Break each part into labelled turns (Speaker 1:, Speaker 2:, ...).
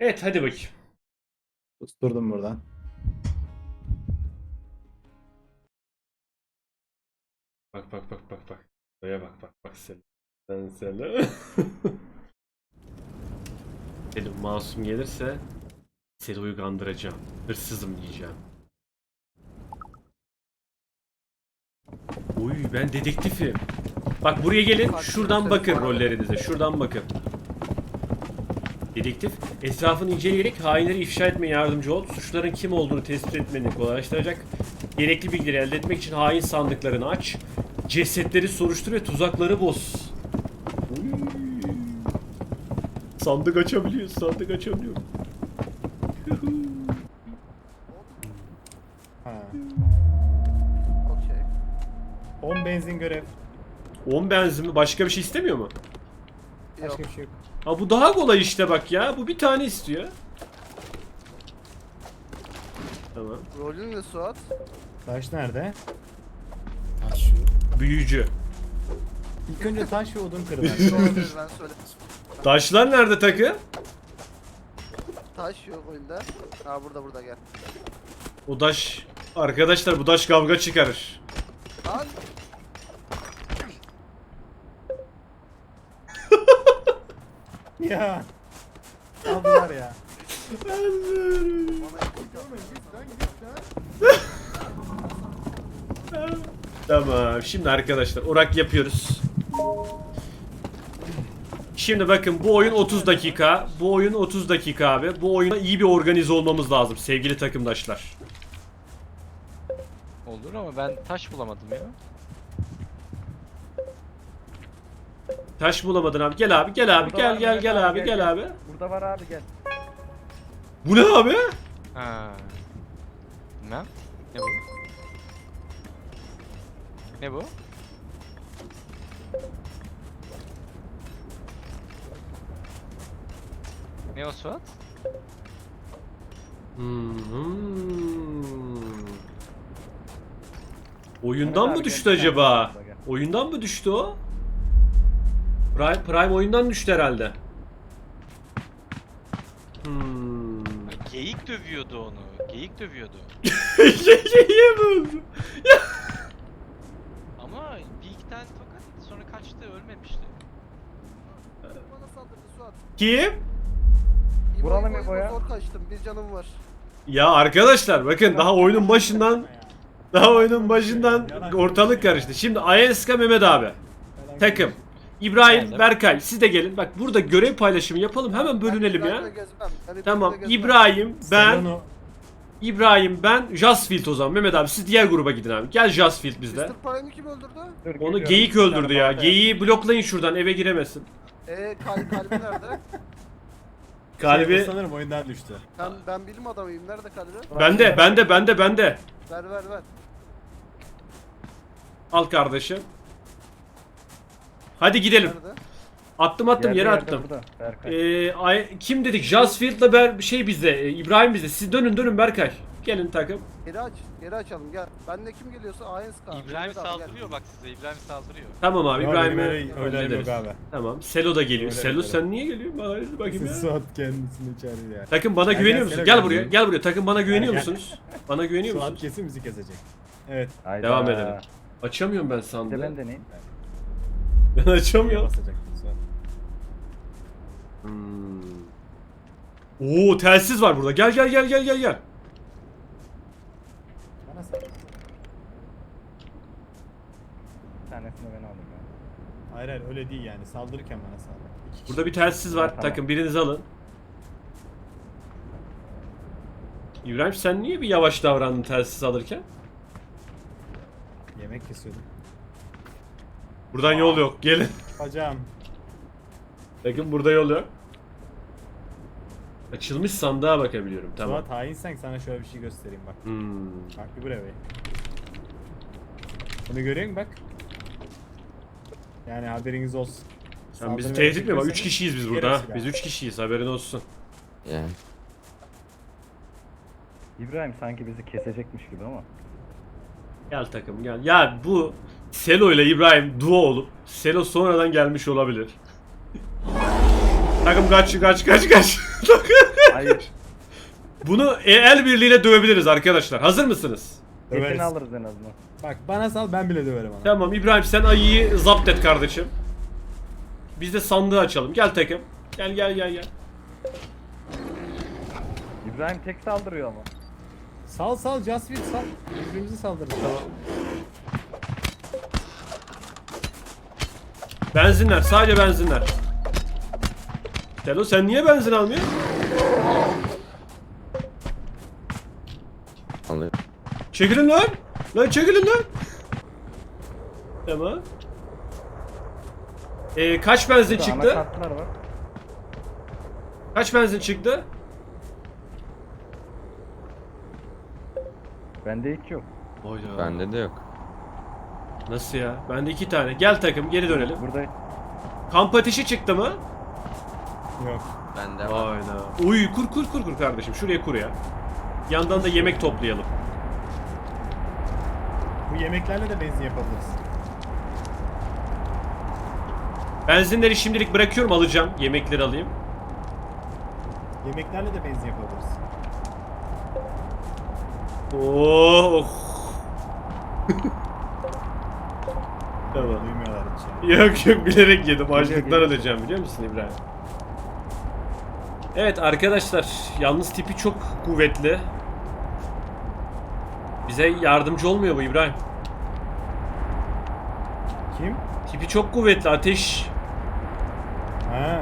Speaker 1: Evet hadi bakayım.
Speaker 2: Susturdum buradan.
Speaker 1: Bak bak bak bak bak. Buraya bak bak bak sen. Sen sen. Dedim masum gelirse seni uygandıracağım. Hırsızım diyeceğim. Uy ben dedektifim. Bak buraya gelin. Şuradan bakın rollerinize. Şuradan bakın. Dedektif, etrafını inceleyerek hainleri ifşa etmeye yardımcı ol. Suçların kim olduğunu tespit etmeni kolaylaştıracak. Gerekli bilgileri elde etmek için hain sandıklarını aç. Cesetleri soruştur ve tuzakları boz. Uy. Sandık açabiliyor, sandık açabiliyor.
Speaker 2: Ha.
Speaker 3: Okey.
Speaker 2: 10 benzin görev.
Speaker 1: 10 benzin mi? Başka bir şey istemiyor mu?
Speaker 2: Başka bir şey yok.
Speaker 1: Ha bu daha kolay işte bak ya. Bu bir tane istiyor. Tamam.
Speaker 3: Rolün ne Suat?
Speaker 2: Taş nerede?
Speaker 4: Taş şu.
Speaker 1: Büyücü.
Speaker 2: İlk önce taş ve odun kırılar.
Speaker 3: Olabilir ben söyle.
Speaker 1: Taşlar nerede takı?
Speaker 3: Taş yok oyunda. Ha burada burada gel.
Speaker 1: O taş... Arkadaşlar bu taş kavga çıkarır.
Speaker 3: Lan
Speaker 2: ya. Aldılar ya.
Speaker 3: yapma.
Speaker 1: Tamam. Şimdi arkadaşlar orak yapıyoruz. Şimdi bakın bu oyun 30 dakika. Bu oyun 30 dakika abi. Bu oyunda iyi bir organize olmamız lazım sevgili takımdaşlar.
Speaker 5: Olur ama ben taş bulamadım ya.
Speaker 1: Taş bulamadın abi. Gel abi gel abi
Speaker 6: Burada
Speaker 1: gel
Speaker 6: var,
Speaker 1: gel gel
Speaker 6: abi, gel,
Speaker 1: abi.
Speaker 6: Burada var abi gel.
Speaker 1: Bu ne abi?
Speaker 5: Ha. Ne? Ne bu? Ne bu? Ne o Suat?
Speaker 1: Hmm. Oyundan mı düştü acaba? Oyundan mı düştü o? Prime, Prime oyundan düştü herhalde. Hmm.
Speaker 5: Geyik dövüyordu onu. Geyik dövüyordu.
Speaker 1: Yeye buldu.
Speaker 5: Ama bir iki tane tokat sonra kaçtı ölmemişti.
Speaker 3: Bana saldırdı Suat.
Speaker 1: Kim?
Speaker 3: İbo'yu
Speaker 6: Vuralım
Speaker 3: boyuna
Speaker 6: İbo'ya.
Speaker 3: Zor kaçtım. Bir canım var.
Speaker 1: Ya arkadaşlar bakın daha oyunun başından daha oyunun başından ortalık karıştı. Şimdi Ayenska Mehmet abi. Takım. İbrahim,
Speaker 5: Geldim.
Speaker 1: Berkay siz de gelin. Bak burada görev paylaşımı yapalım. Hemen bölünelim
Speaker 3: Ben
Speaker 1: ya. Tamam. İbrahim, ben, İbrahim, ben, Jasfield o zaman. Mehmet abi siz diğer gruba gidin abi. Gel Jasfield bizde.
Speaker 3: Mr. Prime'i kim öldürdü?
Speaker 6: Dur,
Speaker 1: Onu
Speaker 6: geliyorum.
Speaker 1: geyik öldürdü ya.
Speaker 6: balta.
Speaker 1: Geyiği bloklayın şuradan eve giremesin.
Speaker 3: Eee kal kalbi nerede?
Speaker 1: Kalbi
Speaker 2: Şey, sanırım oyundan düştü.
Speaker 3: Ben, ben bilim adamıyım. Nerede kalbi?
Speaker 1: bende, bende, bende, bende.
Speaker 3: Ver ver ver.
Speaker 1: Al kardeşim. Hadi gidelim.
Speaker 3: Nerede?
Speaker 1: Attım attım
Speaker 6: Yerde,
Speaker 1: yere
Speaker 6: yerde,
Speaker 1: attım.
Speaker 6: burada, Berkay.
Speaker 1: Ee, ay- kim dedik? Jasfield'la Ber şey bizde, e, İbrahim bizde. Siz dönün dönün Berkay. Gelin takım.
Speaker 3: Geri aç. Geri açalım gel. Benle kim geliyorsa Ayens Kaan.
Speaker 5: İbrahim saldırıyor bak size. İbrahim saldırıyor.
Speaker 1: Tamam abi İbrahim'i
Speaker 2: öyle- öyle
Speaker 1: hallederiz.
Speaker 2: yok abi.
Speaker 1: Tamam. Selo da geliyor.
Speaker 2: Öyle
Speaker 1: Selo
Speaker 2: öyle.
Speaker 1: sen niye geliyorsun? Bana bakayım ya.
Speaker 2: Suat kendisini içeride ya.
Speaker 1: Takım bana
Speaker 2: Gel,
Speaker 1: güveniyor
Speaker 2: gel,
Speaker 1: musunuz?
Speaker 2: Selo
Speaker 1: Gel buraya. Gel buraya. Takım bana güveniyor
Speaker 2: gel.
Speaker 1: musunuz? Bana güveniyor
Speaker 2: Suat
Speaker 1: musunuz?
Speaker 2: kesin bizi kesecek. Evet.
Speaker 6: Hayda.
Speaker 1: Devam edelim. Açamıyorum ben
Speaker 6: Bir de ben
Speaker 1: sandığı.
Speaker 6: deneyeyim.
Speaker 1: Ben açamıyorum. Hmm. Oo telsiz var burada. Gel gel gel gel gel gel.
Speaker 2: Bana sal.
Speaker 6: Bir tanesini ben alayım ya.
Speaker 2: Hayır hayır öyle değil yani. Saldırırken bana saldır. İki kişi.
Speaker 1: Burada bir telsiz var.
Speaker 6: Tamam.
Speaker 1: Takım birinizi alın. İbrahim sen niye bir yavaş davrandın telsiz alırken?
Speaker 2: Yemek kesiyordum.
Speaker 1: Buradan yol yok. Gelin.
Speaker 2: Bacağım.
Speaker 1: Bakın burada yol yok. Açılmış sandığa bakabiliyorum. Tamam.
Speaker 2: Suat hainsen sana şöyle bir şey göstereyim bak.
Speaker 1: Hmm.
Speaker 2: Bak bir buraya. Bunu görüyor musun bak? Yani haberiniz olsun.
Speaker 1: Sen bizi tehdit mi? Bak 3
Speaker 2: verecek
Speaker 1: kişiyiz biz burada. ha. Biz
Speaker 2: ya.
Speaker 1: 3 kişiyiz haberin olsun.
Speaker 4: Yani.
Speaker 6: İbrahim sanki bizi kesecekmiş gibi ama.
Speaker 1: Gel takım gel. Ya bu Selo ile İbrahim duo olup Selo sonradan gelmiş olabilir. takım kaç kaç kaç kaç.
Speaker 6: Hayır.
Speaker 1: Bunu e- el birliğiyle dövebiliriz arkadaşlar. Hazır mısınız?
Speaker 6: Etini alırız en azından.
Speaker 2: Bak bana sal ben bile döverim onu.
Speaker 1: Tamam İbrahim sen ayıyı zapt et kardeşim. Biz de sandığı açalım. Gel takım. Gel gel gel gel.
Speaker 6: İbrahim tek saldırıyor ama.
Speaker 2: Sal sal Jasvit sal. Birbirimizi saldırırız.
Speaker 1: Benzinler. Sadece benzinler. Telo sen niye benzin almıyorsun?
Speaker 4: Alıyor.
Speaker 1: Çekilin lan. Lan çekilin lan. Tamam. Ee, kaç benzin
Speaker 6: Burada
Speaker 1: çıktı?
Speaker 6: Anakartlar var.
Speaker 1: Kaç benzin çıktı?
Speaker 6: Bende hiç yok.
Speaker 4: Bende de yok.
Speaker 1: Nasıl ya? Bende iki tane. Gel takım geri dönelim.
Speaker 6: Burada
Speaker 1: Kamp ateşi çıktı mı?
Speaker 2: Yok.
Speaker 4: Bende var.
Speaker 1: Aynen. Uy kur kur kur kur kardeşim. Şuraya kur ya. Yandan da yemek toplayalım.
Speaker 2: Bu yemeklerle de benzin yapabiliriz.
Speaker 1: Benzinleri şimdilik bırakıyorum alacağım. Yemekleri alayım.
Speaker 2: Yemeklerle de benzin yapabiliriz.
Speaker 1: Oh. tamam.
Speaker 2: Duymuyorlar hiç ya.
Speaker 1: Yok yok bilerek yedim. Açlıktan öleceğim biliyor musun İbrahim? Evet arkadaşlar yalnız tipi çok kuvvetli. Bize yardımcı olmuyor bu İbrahim.
Speaker 2: Kim?
Speaker 1: Tipi çok kuvvetli ateş.
Speaker 2: Ha.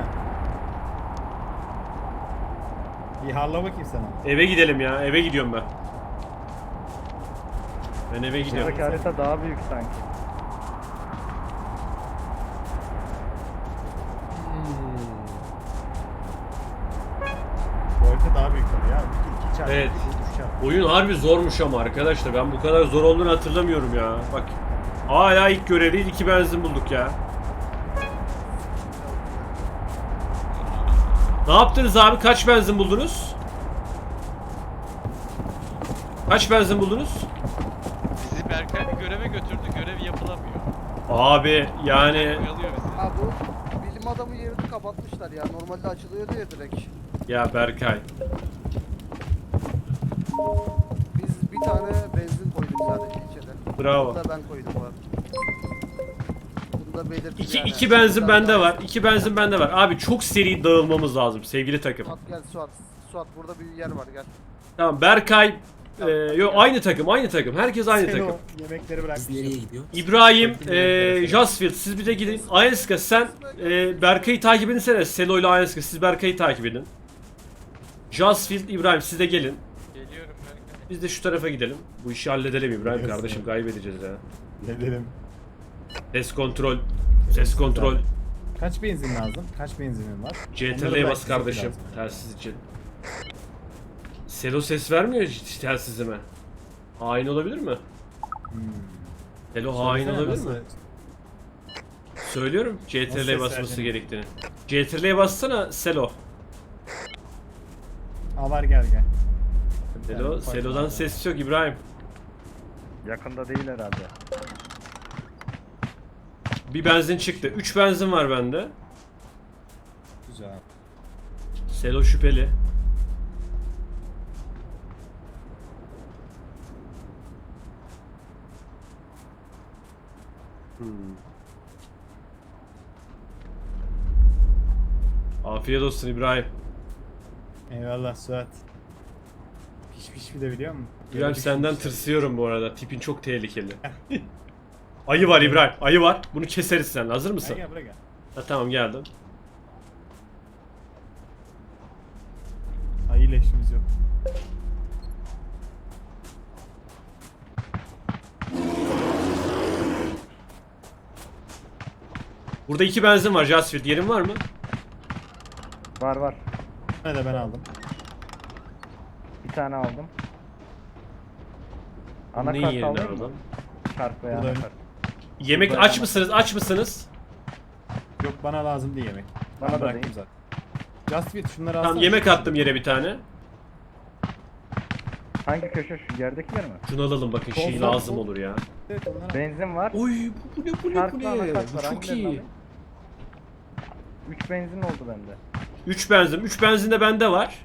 Speaker 2: Bir harla bakayım sana.
Speaker 1: Eve gidelim ya eve gidiyorum ben. Ben eve gidiyorum.
Speaker 6: buradaki harita daha büyük sanki.
Speaker 1: Oyun harbi zormuş ama arkadaşlar ben bu kadar zor olduğunu hatırlamıyorum ya. Bak hala ilk görevdeyiz iki benzin bulduk ya. Ne yaptınız abi? Kaç benzin buldunuz? Kaç benzin buldunuz?
Speaker 5: Bizi Berkay bir göreve götürdü. Görev yapılamıyor.
Speaker 1: Abi yani
Speaker 5: Oyalıyor bizi.
Speaker 3: Ha bu bilim adamı yerini kapatmışlar ya. Normalde açılıyordu ya direkt.
Speaker 1: ya Berkay.
Speaker 3: Biz bir tane benzin koyduk sadece içeri.
Speaker 1: Bravo.
Speaker 3: Bunu da ben koydum bu arada. Bunu da belirttim
Speaker 1: İki,
Speaker 3: yani.
Speaker 1: iki benzin bende var. iki benzin bende var. Abi çok seri dağılmamız lazım sevgili takım.
Speaker 3: Suat gel Suat. Suat burada bir yer var gel.
Speaker 1: Tamam Berkay e, yo, aynı takım aynı takım. Herkes aynı takım.
Speaker 2: o yemekleri bırak.
Speaker 4: Biz nereye gidiyor?
Speaker 1: İbrahim, e, Jasfield siz bir de gidin. Ayeska sen e, Berkay'ı takip edinsene. Selo ile Ayeska siz Berkay'ı takip edin. Jasfield, İbrahim siz de gelin. Biz de şu tarafa gidelim. Bu işi halledelim İbrahim
Speaker 2: Yes,
Speaker 1: kardeşim kaybedeceğiz ya.
Speaker 2: Gidelim.
Speaker 1: Ses kontrol. Ses kontrol.
Speaker 2: Kaç benzin lazım? Kaç benzinin var?
Speaker 1: CTRL'ye bas kardeşim.
Speaker 2: lazım.
Speaker 1: Telsiz için. Selo ses vermiyor hiç telsizime. Hain olabilir mi?
Speaker 2: Hmm.
Speaker 1: Selo hain
Speaker 2: Söylesene
Speaker 1: olabilir
Speaker 2: nasıl-
Speaker 1: mi? Söylüyorum
Speaker 2: Nasıl
Speaker 1: CTRL'ye
Speaker 2: ses
Speaker 1: basması gerektiğini. CTRL'ye bassana Selo.
Speaker 2: Var gel gel.
Speaker 1: Selo, Selo'dan ses yok İbrahim.
Speaker 6: Yakında değil herhalde.
Speaker 1: Bir benzin çıktı. 3 benzin var bende.
Speaker 2: Güzel.
Speaker 1: Selo şüpheli. Hmm. Afiyet olsun İbrahim.
Speaker 2: Eyvallah Suat. Piş piş bir de biliyor musun?
Speaker 1: İbrahim
Speaker 2: Böyle
Speaker 1: senden tırsıyorum bu arada. Tipin çok tehlikeli. ayı var İbrahim. Ayı var. Bunu keseriz sen. Hazır mısın?
Speaker 2: Gel gel buraya gel.
Speaker 1: Ha, tamam geldim.
Speaker 2: Ayıyla işimiz yok.
Speaker 1: Burada iki benzin var. Jasfield. Yerin var mı?
Speaker 6: Var var.
Speaker 2: Ne de ben aldım.
Speaker 6: Bir tane aldım.
Speaker 1: Ne
Speaker 6: Anakart
Speaker 1: yerine
Speaker 6: alayım mı? Kart veya anakart.
Speaker 1: Yemek
Speaker 6: Burada
Speaker 1: aç
Speaker 6: ama-
Speaker 1: mısınız? Aç mısınız?
Speaker 2: Yok bana lazım değil yemek.
Speaker 6: Bana
Speaker 2: Ben
Speaker 6: da
Speaker 2: bıraktım
Speaker 6: değil.
Speaker 2: zaten. Just Fit şunları
Speaker 1: Tamam yemek attım yere bir tane.
Speaker 6: Hangi köşe şu yerdekiler mi?
Speaker 1: Şunu alalım bakın şey
Speaker 2: sol,
Speaker 1: lazım
Speaker 2: sol.
Speaker 1: olur ya.
Speaker 2: Evet onları al.
Speaker 6: Benzin var.
Speaker 1: Oy bu ne bu ne bu ne?
Speaker 6: anakart
Speaker 1: Bu
Speaker 6: var.
Speaker 1: çok
Speaker 6: Hangilerini
Speaker 1: iyi.
Speaker 6: alayım? 3 benzin oldu bende.
Speaker 1: 3 benzin. 3 benzin de bende var.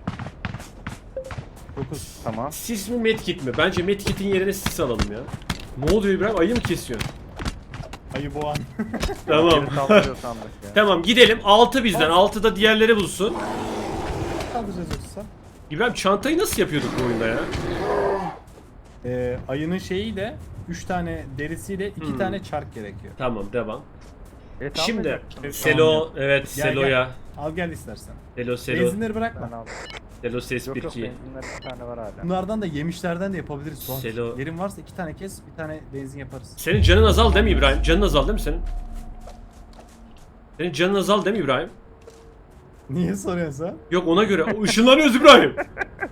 Speaker 2: 9.
Speaker 6: Tamam.
Speaker 1: Sis mi medkit mi? Bence medkit'in yerine sis alalım ya. Ne oluyor İbrahim? Ayı mı kesiyorsun?
Speaker 2: Ayı boğan.
Speaker 1: Tamam.
Speaker 6: Biri saldırıyor sandık ya.
Speaker 1: tamam gidelim. 6 bizden. 6 da diğerleri bulsun.
Speaker 2: Yoksa.
Speaker 1: İbrahim çantayı nasıl yapıyorduk bu oyunda ya?
Speaker 2: Ee, ayının şeyi de 3 tane derisiyle 2
Speaker 1: Hmm.
Speaker 2: tane çark gerekiyor.
Speaker 1: Tamam devam.
Speaker 6: Et
Speaker 1: Şimdi
Speaker 6: almayacaksın.
Speaker 1: Selo evet
Speaker 2: Gel,
Speaker 1: Selo'ya.
Speaker 2: Al gel istersen.
Speaker 1: Selo Selo.
Speaker 2: Benzinleri
Speaker 6: Ben
Speaker 2: bırakma.
Speaker 6: aldım.
Speaker 1: Selo ses
Speaker 6: Yok
Speaker 1: 1
Speaker 6: yok
Speaker 1: 2.
Speaker 6: benzinler bir tane var hala.
Speaker 2: Bunlardan da yemişlerden de yapabiliriz. Suat.
Speaker 1: Selo-
Speaker 2: Yerin varsa 2 tane kes, bir tane benzin yaparız.
Speaker 1: Senin canın azal değil mi İbrahim? Canın azal değil mi senin? Senin canın azal değil mi İbrahim?
Speaker 2: Niye soruyorsun sen?
Speaker 1: Yok ona göre. O ışınlanıyoruz İbrahim.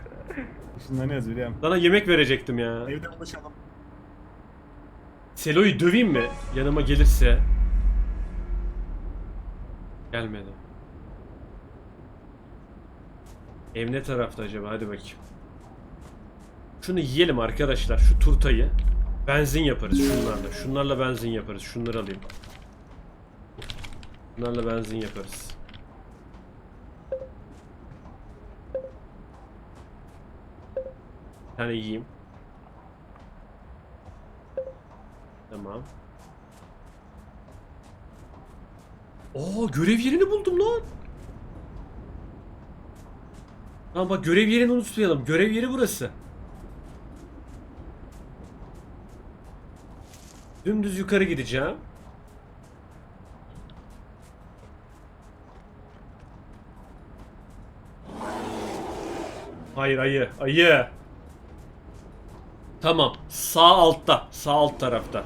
Speaker 2: Işınlanıyoruz biliyorum.
Speaker 1: Sana yemek verecektim ya.
Speaker 2: Evde buluşalım.
Speaker 1: Selo'yu döveyim mi? Yanıma gelirse. Gelmedi. Ev ne tarafta acaba? Hadi bakayım. Şunu yiyelim arkadaşlar. Şu turtayı. Benzin yaparız şunlarla. Şunlarla benzin yaparız. Şunları alayım. Bunlarla benzin yaparız. Bir tane yiyeyim. Tamam. Oo görev yerini buldum lan. Tamam bak görev yerini unutmayalım. Görev yeri burası. Dümdüz yukarı gideceğim. Hayır ayı. Ayı. Tamam. Sağ altta. Sağ alt tarafta.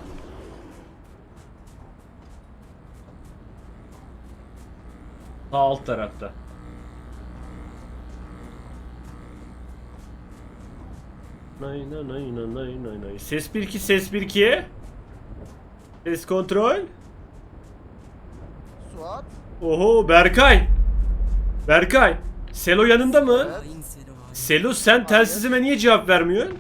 Speaker 1: Sağ alt tarafta. Nay nay nay nay nay nay nay. Ses 1 2 ses 1 2. Ses kontrol.
Speaker 3: Suat.
Speaker 1: Oho Berkay. Berkay. Selo yanında mı?
Speaker 3: Evet.
Speaker 4: Selo
Speaker 1: sen telsizime niye cevap vermiyorsun?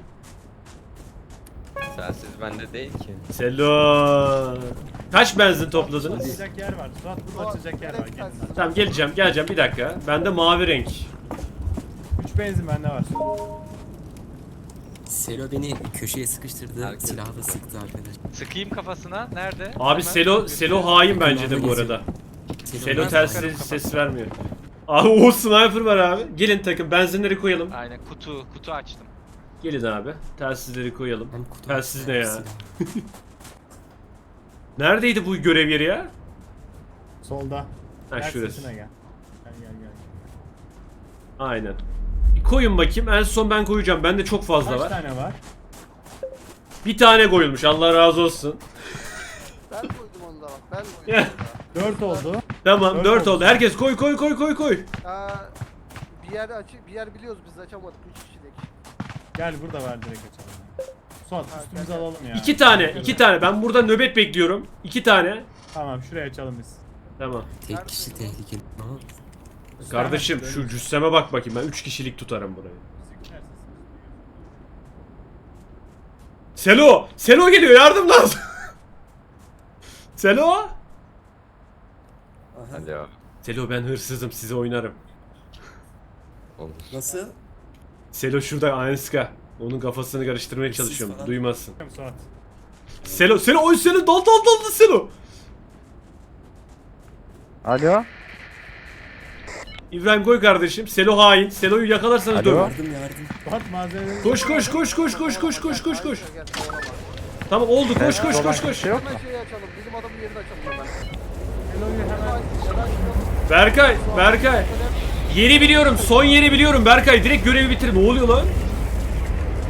Speaker 7: Sensiz bende değil ki.
Speaker 1: Selo. Kaç benzin topladınız?
Speaker 2: Açacak yer var. Suat burada açacak yer var.
Speaker 3: direkt
Speaker 2: Gel.
Speaker 3: telsiz.
Speaker 1: Tamam geleceğim geleceğim bir dakika. Bende mavi renk.
Speaker 2: 3 benzin bende var.
Speaker 4: Selo beni köşeye sıkıştırdı.
Speaker 7: Herkes-
Speaker 4: Silahla sıktı arkadaş.
Speaker 5: Sıkayım kafasına. Nerede?
Speaker 1: Abi
Speaker 5: Hemen
Speaker 1: Selo. Selo hain bence de bu arada. Selo telsiz ses vermiyor. Abi o sniper var abi. Gelin takım benzinleri koyalım.
Speaker 5: Aynen kutu kutu açtım.
Speaker 1: Gelin abi. Telsizleri koyalım.
Speaker 4: Hem kutu
Speaker 1: Telsiz ne ya? Neredeydi bu görev yeri ya?
Speaker 2: Solda.
Speaker 1: Ha
Speaker 2: Gel
Speaker 1: şurası.
Speaker 2: gel. Gel gel gel.
Speaker 1: Aynen. Koyun bakayım. En son ben koyacağım. Bende çok fazla
Speaker 2: Kaç
Speaker 1: var.
Speaker 2: tane var?
Speaker 1: Bir tane koyulmuş. Allah razı olsun.
Speaker 3: Ben koydum onu da bak. Ben koydum.
Speaker 2: 4 oldu.
Speaker 1: Tamam
Speaker 2: Dört
Speaker 1: 4
Speaker 2: oldu.
Speaker 1: oldu. Herkes koy koy koy koy koy.
Speaker 3: Aa, bir yer açık, bir yer biliyoruz biz açamadık 3 kişilik.
Speaker 2: Gel burada ver direkt açalım. Suat üstümüzü alalım ya.
Speaker 1: İki tane. iki tane. Ben burada nöbet bekliyorum. İki tane.
Speaker 2: Tamam şuraya açalım biz.
Speaker 1: Tamam.
Speaker 4: Tek kişi tehlikeli. Aha.
Speaker 1: Kardeşim şu cüsseme bak bakayım. Ben 3 kişilik tutarım burayı. Selo! Selo geliyor yardım lazım. Selo!
Speaker 7: Alo.
Speaker 1: Selo ben hırsızım size oynarım.
Speaker 7: Olur.
Speaker 4: Nasıl?
Speaker 1: Selo şurada Anska. Onun kafasını karıştırmaya
Speaker 4: Hırsız
Speaker 1: çalışıyorum.
Speaker 4: falan.
Speaker 1: Duymasın.
Speaker 2: Suat.
Speaker 1: Selo, Selo, oy Selo dal dal dal dal Selo.
Speaker 6: Alo.
Speaker 1: İbrahim koy kardeşim. Selo hain. Selo'yu yakalarsanız
Speaker 6: Alo?
Speaker 1: dövün.
Speaker 4: Yardım yardım.
Speaker 2: Malzemeleri...
Speaker 1: Koş koş koş koş koş koş koş koş koş. Tamam oldu koş koş koş koş.
Speaker 6: kimse yok mu?
Speaker 3: Hemen şeyi açalım, bizim adamın yerini açalım hemen.
Speaker 2: Elo'yu hemen...
Speaker 3: Hemen, hemen şuraya-
Speaker 1: Berkay, Berkay. Yeri biliyorum. Son yeri biliyorum. Berkay direkt görevi bitir. Ne oluyor lan?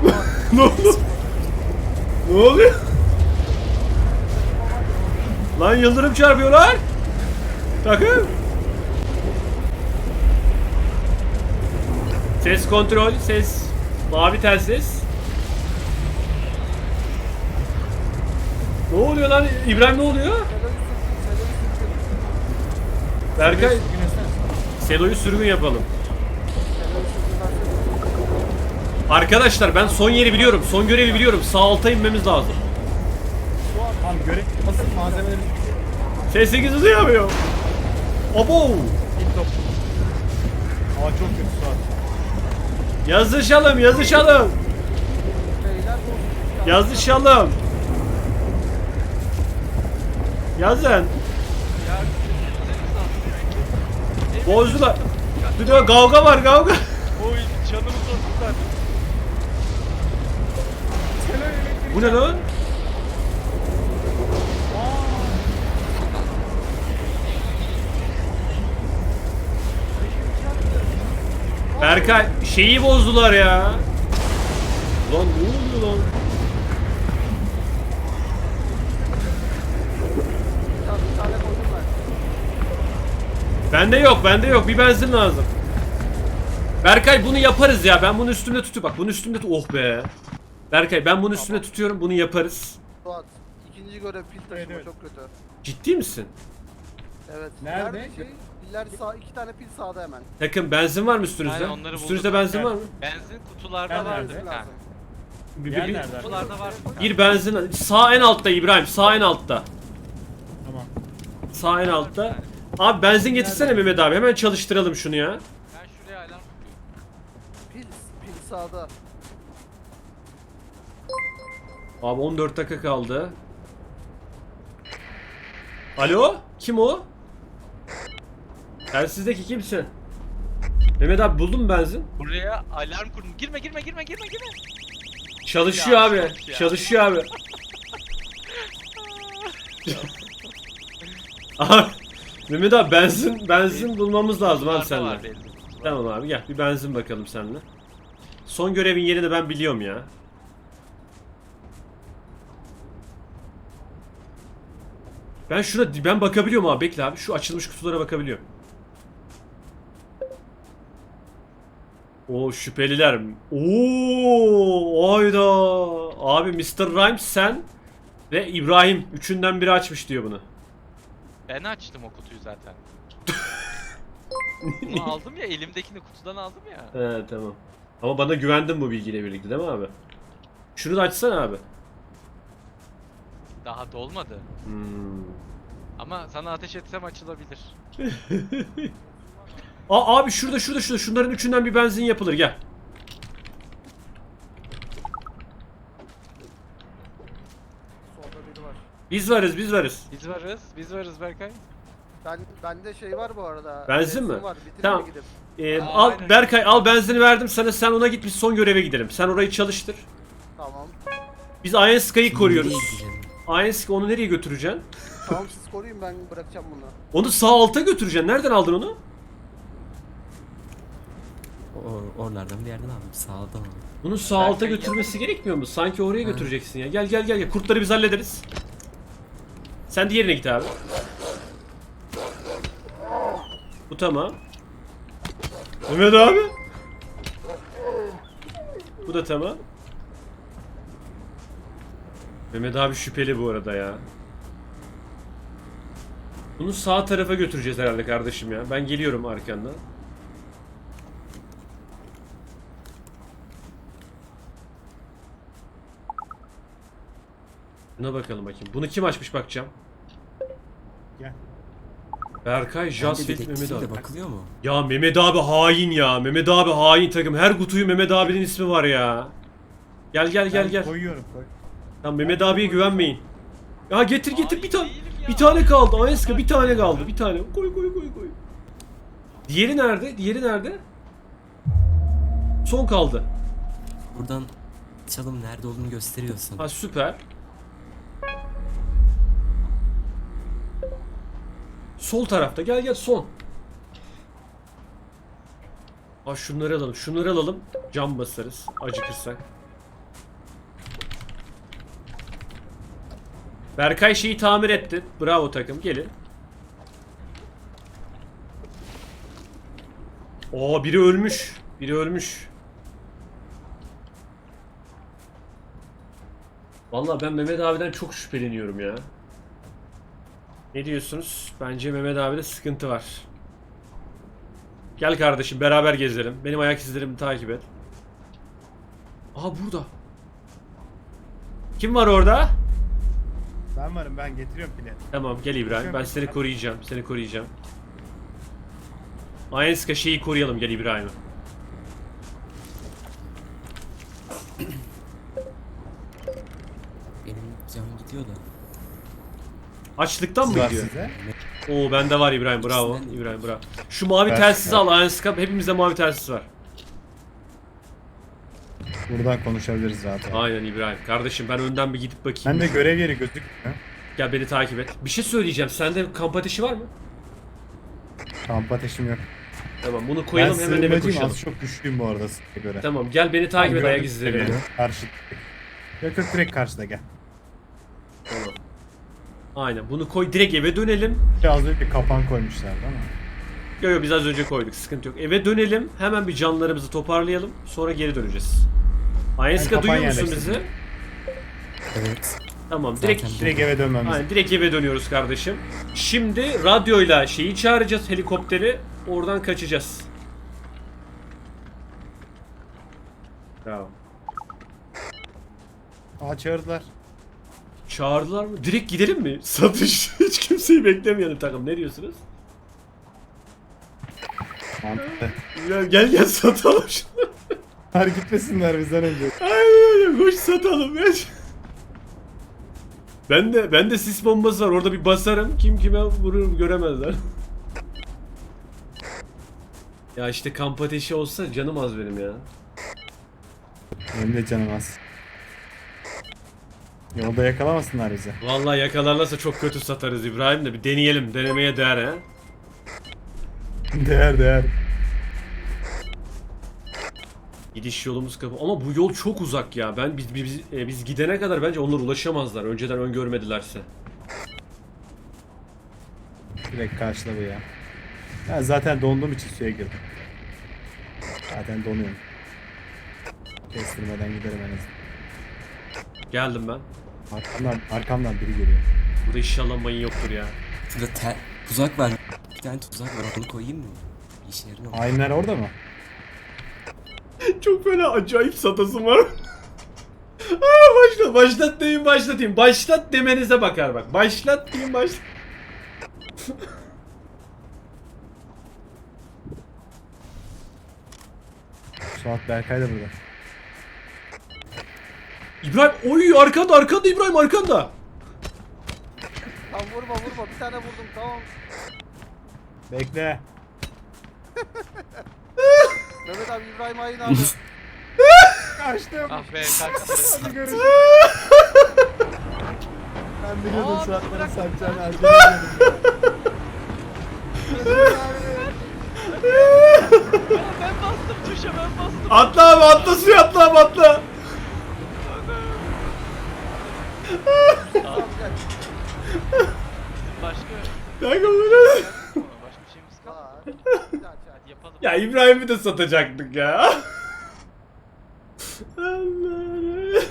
Speaker 1: ne oldu? Ne oluyor? Lan yıldırım çarpıyorlar. Takım. Ses kontrol, ses. Mavi telsiz. Ne oluyor lan? İbrahim ne oluyor? Berkay, Selo'yu sürgün yapalım. Arkadaşlar ben son yeri biliyorum. Son görevi biliyorum. Sağ alta inmemiz lazım.
Speaker 2: Tamam görev asıl malzemeleri...
Speaker 1: Sesinizi duyamıyorum. Abo!
Speaker 2: İlk top. Aa çok kötü Suat.
Speaker 1: Yazışalım, yazışalım. Yazışalım. Yazın. Bozdular. Bir de kavga var kavga.
Speaker 5: Oy canımı soktular.
Speaker 1: Bu ne lan? Berkay şeyi bozdular ya. Lan ne oluyor lan? Bende yok, bende yok. Bir benzin lazım. Berkay bunu yaparız ya. Ben bunu üstümde tutuyorum. Bak bunu üstümde tut. Oh be. Berkay ben bunu üstümde tutuyorum. Bunu yaparız.
Speaker 3: Suat. İkinci görev pil taşıma
Speaker 2: Evet, evet.
Speaker 3: çok kötü.
Speaker 1: Ciddi misin?
Speaker 3: Evet.
Speaker 2: Nerede?
Speaker 3: Şey, piller sağ, iki tane pil sağda hemen.
Speaker 1: Takım benzin var mı üstünüzde?
Speaker 5: Aynen, onları
Speaker 1: üstünüzde
Speaker 5: bulduk.
Speaker 1: benzin var mı?
Speaker 5: Benzin kutularda
Speaker 2: Nerede?
Speaker 5: vardı bir tane.
Speaker 1: Bir,
Speaker 2: Yer
Speaker 1: bir-
Speaker 2: nerede?
Speaker 5: Kutularda vardı bir tane.
Speaker 1: bir benzin. Sağ en altta İbrahim. Sağ en altta.
Speaker 2: Tamam.
Speaker 1: Sağ en altta. Abi benzin getirsene Mehmet abi. Hemen çalıştıralım şunu ya.
Speaker 5: Ben şuraya alarm
Speaker 3: Pil, pil sağda.
Speaker 1: Abi 14 dakika kaldı. Alo? Kim o? Telsizdeki kimsin? Mehmet abi buldun mu benzin?
Speaker 5: Buraya alarm kurdum. Girme girme girme girme girme.
Speaker 1: Çalışıyor
Speaker 5: Ya,
Speaker 1: abi.
Speaker 5: çok ya.
Speaker 1: Çalışıyor abi. abi Mehmet abi benzin benzin bulmamız lazım abi
Speaker 5: Kutularda
Speaker 1: seninle. Tamam abi gel bir benzin bakalım seninle. Son görevin yerini ben biliyorum ya. Ben şuna ben bakabiliyorum abi bekle abi şu açılmış kutulara bakabiliyorum. O şüpheliler. Oo, ayda. Abi Mr. Rhymes sen ve İbrahim üçünden biri açmış diyor bunu.
Speaker 5: Ben açtım o kutuyu zaten. Bunu aldım ya elimdekini kutudan aldım ya.
Speaker 1: He tamam. Ama bana güvendin bu bilgiyle birlikte değil mi abi? Şunu da açsana abi.
Speaker 5: Daha dolmadı.
Speaker 1: Hmm.
Speaker 5: Ama sana ateş etsem açılabilir.
Speaker 1: Aa, abi şurada şurada şurada şunların üçünden bir benzin yapılır gel.
Speaker 3: Solda biri var.
Speaker 1: Biz varız biz varız.
Speaker 5: Biz varız, biz varız Berkay.
Speaker 3: Ben, bende şey var bu arada.
Speaker 1: Benzin mi?
Speaker 3: Var. Bitireyim
Speaker 1: Tamam.
Speaker 3: mi gidip?
Speaker 1: Ee,
Speaker 5: Aa,
Speaker 1: al
Speaker 5: aynen.
Speaker 1: Berkay al benzini verdim sana sen ona git biz son göreve gidelim. Sen orayı çalıştır.
Speaker 3: Tamam.
Speaker 1: Biz Ayenska'yı koruyoruz. Ayenska onu nereye götüreceksin?
Speaker 3: Tamam siz koruyun ben bırakacağım bunu.
Speaker 1: Onu sağ alta götüreceksin. Nereden aldın onu?
Speaker 4: Or oralardan bir yerden aldım. Sağdan aldım.
Speaker 1: Bunu sağ
Speaker 5: Berkay
Speaker 1: alta götürmesi gerekmiyor mu? Sanki oraya
Speaker 4: Ha.
Speaker 1: götüreceksin ya. Gel gel gel. gel. Kurtları biz hallederiz. Sen diğerine git abi. Bu tamam. Mehmet abi. Bu da tamam. Mehmet abi şüpheli bu arada ya. Bunu sağ tarafa götüreceğiz herhalde kardeşim ya. Ben geliyorum arkandan. Buna bakalım bakayım. Bunu kim açmış bakacağım.
Speaker 2: Gel.
Speaker 1: Berkay,
Speaker 4: Bence
Speaker 1: Jasvet, Mehmet abi.
Speaker 4: bakılıyor mu?
Speaker 1: Ya Mehmet abi hain ya. Mehmet abi hain takım. Her kutuyu Mehmet abinin ismi var ya. Gel gel gel gel.
Speaker 2: Koyuyorum koy.
Speaker 1: Tamam Mehmet abiye güvenmeyin. Ya getir getir bir tane. Bir tane kaldı. Ayeska bir tane kaldı. Bir tane. Koy koy koy koy. Diğeri nerede? Diğeri nerede? Son kaldı.
Speaker 4: Buradan çalım nerede olduğunu gösteriyorsun.
Speaker 1: Ha süper. Sol tarafta. Gel gel son. Ha şunları alalım. Şunları alalım. Cam basarız. Acıkırsak. Berkay şeyi tamir etti. Bravo takım. Gelin. Oo biri ölmüş. Biri ölmüş. Vallahi ben Mehmet abiden çok şüpheleniyorum ya. Ne diyorsunuz? Bence Mehmet abide sıkıntı var. Gel kardeşim beraber gezelim. Benim ayak izlerimi takip et. Aha burada. Kim var orada?
Speaker 2: Ben varım ben getiriyorum pili.
Speaker 1: Tamam gel İbrahim. Ben seni koruyacağım. Seni koruyacağım. Ayenska şeyi koruyalım gel İbrahim'i.
Speaker 4: Benim can gidiyor da.
Speaker 1: Açlıktan mı gidiyor?
Speaker 2: size.
Speaker 1: Oo bende var İbrahim bravo. İbrahim bravo. Şu mavi
Speaker 2: Ver,
Speaker 1: telsizi
Speaker 2: ver.
Speaker 1: al Iron Scope. Hepimizde mavi telsiz var.
Speaker 2: Buradan konuşabiliriz zaten.
Speaker 1: Aynen İbrahim. Kardeşim ben önden bir gidip bakayım.
Speaker 2: Ben de görev yeri gözükmüyor.
Speaker 1: Gel beni takip et. Bir şey söyleyeceğim. Sende kamp ateşi var mı?
Speaker 2: Kamp ateşim yok.
Speaker 1: Tamam bunu
Speaker 2: Ben
Speaker 1: koyalım hemen eve koşalım.
Speaker 2: az çok güçlüyüm bu arada size göre.
Speaker 1: Tamam gel beni takip et
Speaker 2: Gördük
Speaker 1: ayak izleri.
Speaker 2: Karşı. Yok yok direkt karşıda gel.
Speaker 1: Aynen bunu koy direkt eve dönelim.
Speaker 2: Ya az önce bir kapan koymuşlardı ama.
Speaker 1: Yok yok biz az önce koyduk sıkıntı yok. Eve dönelim hemen bir canlarımızı toparlayalım sonra geri döneceğiz. Ayeska
Speaker 2: kapan
Speaker 1: duyuyor musun bizi?
Speaker 4: Evet.
Speaker 1: Tamam
Speaker 4: Zaten
Speaker 1: direkt
Speaker 2: Direkt eve dönmemiz.
Speaker 1: Aynen direkt eve dönüyoruz kardeşim. Şimdi radyoyla şeyi çağıracağız helikopteri. Oradan kaçacağız. Bravo.
Speaker 2: Aa çağırdılar.
Speaker 1: Çağırdılar mı? Direkt gidelim mi? Satış. Hiç kimseyi beklemeyelim takım. Ne diyorsunuz?
Speaker 2: Mantıklı.
Speaker 1: Ya gel gel satalım şunu.
Speaker 2: Her gitmesinler bizden önce.
Speaker 1: Aynen öyle. Koş satalım ya. Ben de ben de sis bombası var. Orada bir basarım. Kim kime vurur göremezler. Ya işte kamp ateşi olsa canım az benim ya.
Speaker 2: Benim de canım az. Yolda yakalamasınlar bizi.
Speaker 1: Vallahi yakalarlarsa çok kötü satarız İbrahim de bir deneyelim. Denemeye değer ha.
Speaker 2: değer değer.
Speaker 1: Gidiş yolumuz kapı. Ama bu yol çok uzak ya. Ben biz biz, e, biz gidene kadar bence onlar ulaşamazlar. Önceden öngörmedilerse.
Speaker 2: Direkt karşıla bu ya. Ben zaten donduğum için suya girdim. Zaten donuyorum. Kestirmeden giderim en azından.
Speaker 1: Geldim ben.
Speaker 2: Arkamdan, arkamdan biri geliyor.
Speaker 1: Burada inşallah mayın yoktur ya.
Speaker 4: Şurada te- tuzak var. Bir tane tuzak var. Onu koyayım mı? İşe yarıyor?
Speaker 2: Hainler orada mı?
Speaker 1: Çok fena acayip satasım var. Aa, başla, başlat deyin başlatayım. Başlat demenize bakar bak. Başlat deyin başlat.
Speaker 2: Suat Berkay da burada.
Speaker 1: İbrahim oy arkanda arkanda İbrahim arkanda.
Speaker 3: Tamam vurma vurma bir tane vurdum tamam.
Speaker 2: Bekle.
Speaker 3: Mehmet abi İbrahim Ayın abi.
Speaker 2: Kaçtım.
Speaker 5: Ah be kaçtı.
Speaker 2: Hadi görüşürüz. Ben biliyordum
Speaker 3: Aa,
Speaker 2: Suat'ların
Speaker 3: bırak.
Speaker 2: acele ediyordum.
Speaker 5: ben bastım tuşa ben bastım.
Speaker 1: Atla abi atla suya atla abi atla.
Speaker 5: Başka
Speaker 1: Kanka bunu.
Speaker 5: başka bir şeyimiz kalmadı.
Speaker 3: Aa, hadi, hadi.
Speaker 5: Hadi yapalım.
Speaker 1: Ya İbrahim'i de satacaktık ya. Allah'ım.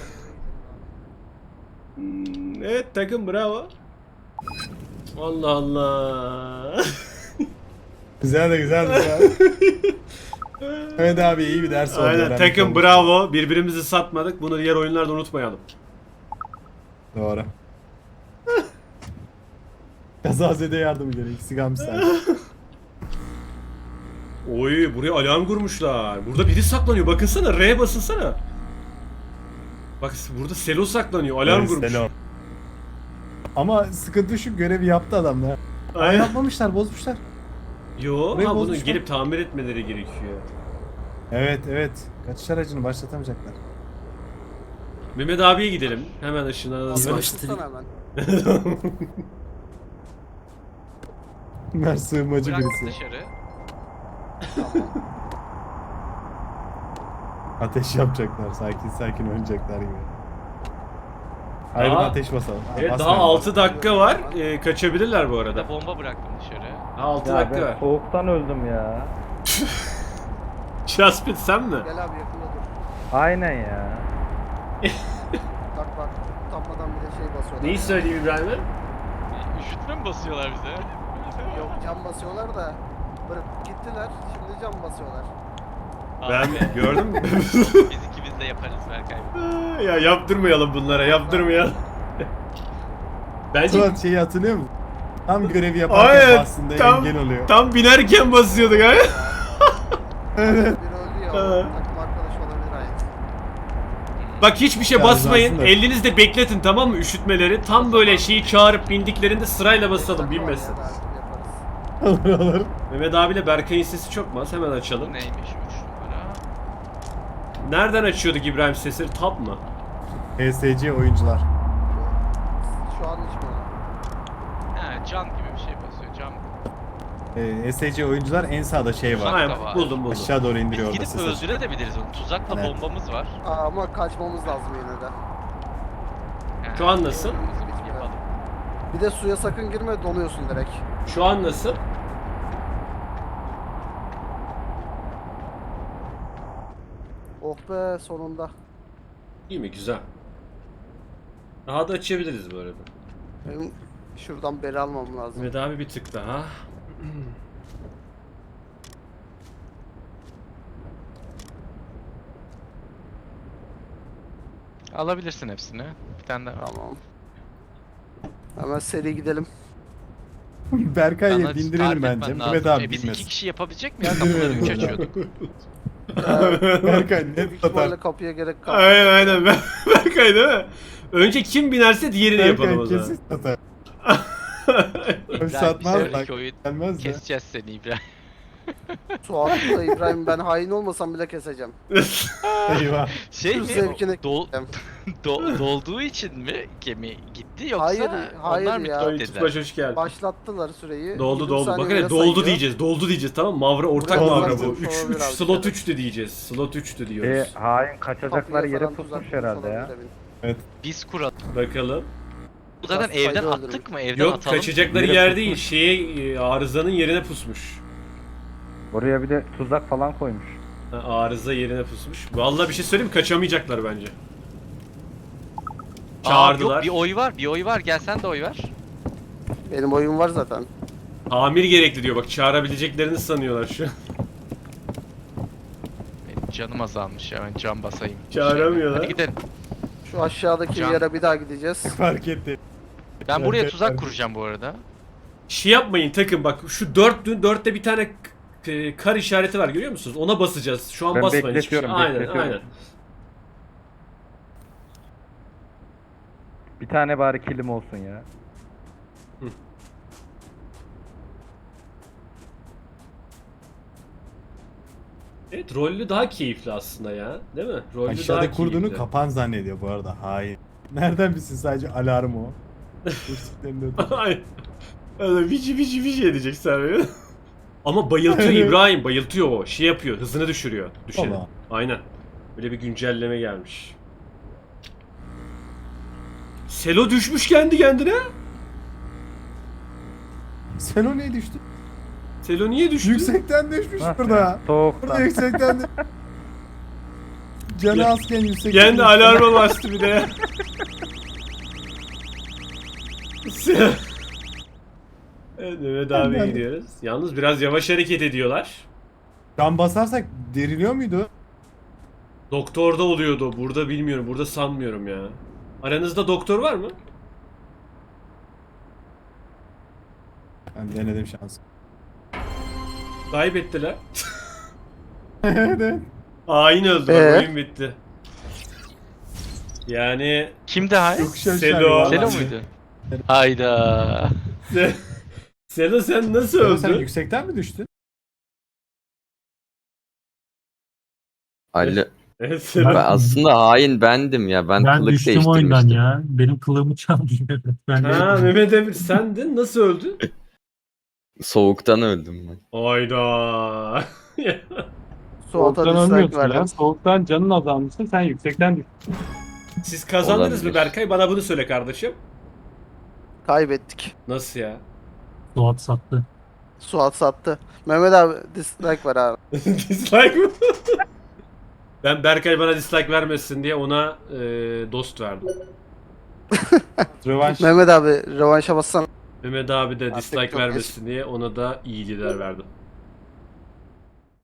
Speaker 1: Hmm, Evet takım bravo. Allah Allah.
Speaker 2: Güzel de güzel de güzel. Evet abi iyi bir ders oldu.
Speaker 1: Aynen
Speaker 2: öğrenmiş
Speaker 1: takım
Speaker 2: olduk.
Speaker 1: bravo. Birbirimizi satmadık. Bunu diğer oyunlarda unutmayalım.
Speaker 2: Doğru. Kazazede yardımı gerek. Kalmış sadece.
Speaker 1: Oy buraya alarm kurmuşlar. Burada biri saklanıyor. Bakınsana R basınsana. Bak burada Selo saklanıyor. Alarm
Speaker 2: Evet,
Speaker 1: kurmuş.
Speaker 2: selam. Ama sıkıntı şu görevi yaptı adamlar. Ay
Speaker 1: Aynen.
Speaker 2: yapmamışlar bozmuşlar.
Speaker 1: Yo
Speaker 2: Burayı
Speaker 1: ha bunu
Speaker 2: bozmuşlar.
Speaker 1: gelip tamir etmeleri gerekiyor.
Speaker 2: Evet evet. Kaçış aracını başlatamayacaklar.
Speaker 1: Mehmet abiye gidelim. Hemen ışınlanalım.
Speaker 4: Biz.
Speaker 3: Tutsana hemen.
Speaker 2: Bunlar sığınmacı
Speaker 5: Bırak
Speaker 2: birisi.
Speaker 5: dışarı.
Speaker 2: Ateş yapacaklar. Sakin sakin oynayacaklar gibi. Hayır
Speaker 1: Daha-
Speaker 2: ateş basalım.
Speaker 1: Evet daha
Speaker 2: basmayalım.
Speaker 1: 6 dakika var. Ee, kaçabilirler bu arada.
Speaker 5: Da bomba bıraktım dışarı.
Speaker 1: Daha 6
Speaker 6: Ya
Speaker 1: dakika
Speaker 6: ben
Speaker 1: var.
Speaker 6: soğuktan öldüm ya.
Speaker 1: Jaspit sen mi?
Speaker 3: Gel abi yakında dur.
Speaker 6: Aynen ya.
Speaker 3: Bak bak utanmadan bir de şey basıyorlar.
Speaker 1: Neyi söyleyeyim İbrahim'e?
Speaker 5: Üşütme mi basıyorlar bize?
Speaker 3: Yok cam basıyorlar da. Bırak gittiler şimdi cam basıyorlar.
Speaker 1: Ben gördüm.
Speaker 5: Biz ikimiz de yaparız Berkay.
Speaker 1: ya yaptırmayalım bunlara yaptırmayalım. Bence
Speaker 2: Suat şeyi hatırlıyor musun? Tam görevi yaparken
Speaker 1: Aynen,
Speaker 2: aslında
Speaker 1: tam-
Speaker 2: engel oluyor.
Speaker 1: tam binerken basıyorduk ha.
Speaker 3: Biri öldü ya.
Speaker 1: Ha.
Speaker 3: Takım arkadaşı olabilir Ayın.
Speaker 1: Bak hiçbir şey basmayın. Elinizde bekletin tamam mı üşütmeleri. Tam böyle şeyi çağırıp bindiklerinde sırayla basalım bilmesin.
Speaker 3: Yaparız.
Speaker 2: olur olur.
Speaker 1: Mehmet abiyle Berkay'ın sesi çok mu az? Hemen açalım.
Speaker 5: Neymiş 3 numara?
Speaker 1: Nereden açıyorduk İbrahim sesleri? Tab mı?
Speaker 2: PSC oyuncular.
Speaker 3: Şu an içmiyorum.
Speaker 5: He can gibi bir şey basıyor cam.
Speaker 2: Ee, SC oyuncular en sağda şey var.
Speaker 1: Aynen
Speaker 5: var.
Speaker 1: buldum buldum.
Speaker 2: Aşağı doğru
Speaker 5: Biz
Speaker 2: indiriyor orada
Speaker 5: gidip
Speaker 2: sesi.
Speaker 5: öldürebiliriz onu. Tuzakla
Speaker 2: Evet.
Speaker 5: bombamız var.
Speaker 3: Aa, ama kaçmamız lazım yine de.
Speaker 5: He,
Speaker 1: Şu an nasıl?
Speaker 5: yapalım.
Speaker 3: Bir de suya sakın girme donuyorsun direkt.
Speaker 1: Şu an nasıl?
Speaker 3: Oh be sonunda.
Speaker 1: İyi mi? Güzel. Daha da açabiliriz bu arada.
Speaker 3: Benim şuradan beri almam lazım.
Speaker 1: Mehmet abi bir tık daha.
Speaker 5: Alabilirsin hepsini. Bir tane daha.
Speaker 3: Tamam. Hemen seri gidelim.
Speaker 2: Berkay'ı
Speaker 5: tarif
Speaker 2: bence.
Speaker 5: etmen
Speaker 2: Mehmet
Speaker 5: lazım.
Speaker 2: abi
Speaker 5: E, Biz
Speaker 2: bilmez.
Speaker 5: iki kişi yapabilecek miyiz? Kapıları üç açıyorduk.
Speaker 2: Berkay net
Speaker 3: Büyük
Speaker 2: satar.
Speaker 3: kapıya gerek kalmadı.
Speaker 1: Aynen aynen. Ber- Berkay değil mi? Önce kim binerse diğerini yapalım o
Speaker 2: Berkay
Speaker 1: zaman.
Speaker 2: kesin satar.
Speaker 5: İbrahim,
Speaker 2: satmaz
Speaker 5: bir
Speaker 2: bak.
Speaker 5: sonraki oyun
Speaker 2: Gelmez de.
Speaker 5: keseceğiz seni İbrahim.
Speaker 3: Suat'la İbrahim ben hain olmasam bile keseceğim.
Speaker 2: Eyvah.
Speaker 5: Şey
Speaker 3: Sırf
Speaker 5: mi?
Speaker 3: zevkine
Speaker 5: Dol, do, dolduğu için mi gemi gitti yoksa
Speaker 3: Hayır, hayır
Speaker 5: onlar mı
Speaker 3: ya.
Speaker 1: Ay,
Speaker 5: kilitlediler?
Speaker 1: Tutbaş hoş geldin.
Speaker 3: Başlattılar süreyi.
Speaker 1: Doldu
Speaker 3: 20
Speaker 1: doldu.
Speaker 3: saniye
Speaker 1: Bak hele doldu
Speaker 3: sayıyor.
Speaker 1: diyeceğiz. Doldu diyeceğiz tamam mı? Mavra ortak
Speaker 3: Buraya
Speaker 1: mavra bu.
Speaker 3: uzaklaşmış
Speaker 1: 3
Speaker 3: olabilir
Speaker 1: 3
Speaker 3: abi
Speaker 1: slot
Speaker 3: şeyler.
Speaker 1: 3'tü diyeceğiz. Slot 3'tü
Speaker 6: Bir
Speaker 1: diyoruz.
Speaker 6: hain kaçacaklar
Speaker 3: Kapıya
Speaker 6: yere
Speaker 3: falan tuzak
Speaker 6: herhalde ya.
Speaker 3: kurmuş olabilir.
Speaker 5: Biz kuralım.
Speaker 1: Bakalım.
Speaker 5: Zaten
Speaker 3: Biraz
Speaker 5: evden attık mı? Evden
Speaker 1: Yok
Speaker 5: atalım.
Speaker 1: kaçacakları
Speaker 6: Yere
Speaker 1: yer değil. Şeye e, arızanın yerine pusmuş.
Speaker 6: Oraya bir de tuzak falan koymuş.
Speaker 1: Ha, arıza yerine pusmuş. Vallahi bir şey söyleyeyim mi? Kaçamayacaklar bence.
Speaker 5: Aa,
Speaker 1: Çağırdılar.
Speaker 5: yok bir oy var, bir oy var. Gel sen de oy ver.
Speaker 3: Benim oyun var zaten.
Speaker 1: Amir gerekli diyor bak çağırabileceklerini sanıyorlar şu an.
Speaker 5: Benim canım azalmış ya. Ben can basayım.
Speaker 1: Çağıramıyorlar.
Speaker 5: Hadi gidelim.
Speaker 3: Şu aşağıdaki
Speaker 5: Can.
Speaker 3: yere bir daha gideceğiz.
Speaker 2: Fark etti.
Speaker 5: Ben buraya
Speaker 2: Evet,
Speaker 5: tuzak
Speaker 2: evet.
Speaker 5: kuracağım bu arada.
Speaker 1: Şey yapmayın takım bak şu dörtlü dörtte bir tane k- kar işareti var görüyor musunuz? Ona basacağız. Şu an
Speaker 6: Ben
Speaker 1: basmayın. hiçbir şey.
Speaker 6: bekletiyorum,
Speaker 1: Aynen
Speaker 6: bekletiyorum.
Speaker 1: aynen.
Speaker 6: Bir tane bari kilim olsun ya.
Speaker 1: Evet rollü daha keyifli aslında ya. Değil mi? Rollü
Speaker 2: Aşağıda
Speaker 1: daha
Speaker 2: kurduğunu
Speaker 1: keyifli.
Speaker 2: kapan zannediyor bu arada. Hayır. Nereden bilsin sadece alarm o.
Speaker 1: Aynen. Öyle vici vici vici edecek sana. Ama bayıltıyor İbrahim bayıltıyor o. Şey yapıyor hızını düşürüyor. Düşeni. Aynen. Böyle bir güncelleme gelmiş. Selo düşmüş kendi kendine.
Speaker 2: Sen o niye düştü?
Speaker 1: Selo niye düştü?
Speaker 2: Yüksekten düşmüş
Speaker 6: Hah,
Speaker 2: burada. Burada
Speaker 6: Soğuktan.
Speaker 2: yüksekten düş- Canı azken yüksekten
Speaker 1: Kendi
Speaker 2: düştü.
Speaker 1: alarma bastı bir de. evet Mehmet abiye gidiyoruz. Yalnız biraz yavaş hareket ediyorlar.
Speaker 2: Can basarsak deriliyor muydu?
Speaker 1: Doktorda oluyordu. Burada bilmiyorum. Burada sanmıyorum ya. Aranızda doktor var mı?
Speaker 2: Ben denedim şans.
Speaker 1: Kaybettiler.
Speaker 2: evet.
Speaker 1: Hain öldü. bak,
Speaker 3: Ee?
Speaker 1: Oyun bitti. Yani
Speaker 5: Kimdi hay?
Speaker 2: Yokuş aşağı
Speaker 1: Selo.
Speaker 5: Selo muydu? Hayda.
Speaker 1: Selo sen nasıl
Speaker 2: Selo sen
Speaker 1: öldün?
Speaker 2: yüksekten mi düştün?
Speaker 7: Ali,
Speaker 1: Evet
Speaker 7: ben aslında hain bendim ya. Ben,
Speaker 8: Ben
Speaker 7: kılık
Speaker 8: düştüm oyundan
Speaker 7: değiştirmiştim.
Speaker 8: ya. Benim kılığımı çaldı. ben
Speaker 1: Ha Mehmet Emir sendin. Nasıl öldün?
Speaker 7: Soğuktan öldüm ben.
Speaker 1: Ayda.
Speaker 3: Suat'a
Speaker 8: Soğuktan ölmüyorsun ya. Soğuktan canın azalmışsın. Sen yüksekten düştün.
Speaker 1: Siz kazandınız mı
Speaker 7: Olabilir.
Speaker 1: Berkay? Bana bunu söyle kardeşim.
Speaker 3: Kaybettik.
Speaker 1: Nasıl ya?
Speaker 8: Suat sattı.
Speaker 3: Suat sattı. Mehmet abi dislike ver abi.
Speaker 1: dislike mı? ben Berkay bana dislike vermesin diye ona e, dost verdim.
Speaker 2: Rövanş.
Speaker 3: Mehmet abi rövanşa bassan.
Speaker 1: Mehmet abi de
Speaker 3: Artık
Speaker 1: dislike
Speaker 3: çok
Speaker 1: vermesin diye ona da iyiliğler verdim.